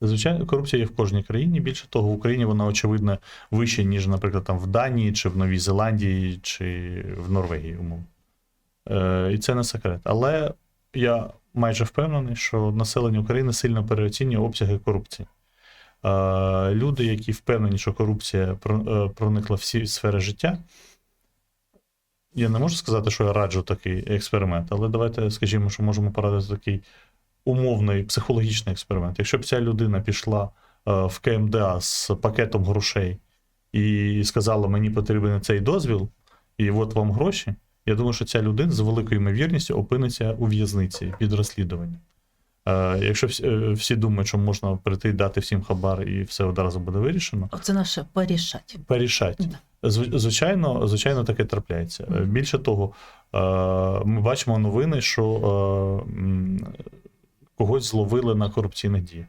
Звичайно, корупція є в кожній країні. Більше того, в Україні вона очевидно вища, ніж, наприклад, там в Данії, чи в Новій Зеландії, чи в Норвегії, умовно. Е, і це не секрет. Але я майже впевнений, що населення України сильно переоцінює обсяги корупції. Е, люди, які впевнені, що корупція е, проникла в всі сфери життя. Я не можу сказати, що я раджу такий експеримент, але давайте скажімо, що можемо порадити такий умовний психологічний експеримент. Якщо б ця людина пішла е, в КМДА з пакетом грошей і сказала, мені потрібен цей дозвіл, і от вам гроші, я думаю, що ця людина з великою ймовірністю опиниться у в'язниці під розслідуванням. Е, Якщо всі, е, всі думають, що можна прийти дати всім хабар, і все одразу буде вирішено, Оце наше порішать. порішать. Да. Звичайно, звичайно, таке трапляється. Більше того, ми бачимо новини, що когось зловили на корупційних діях.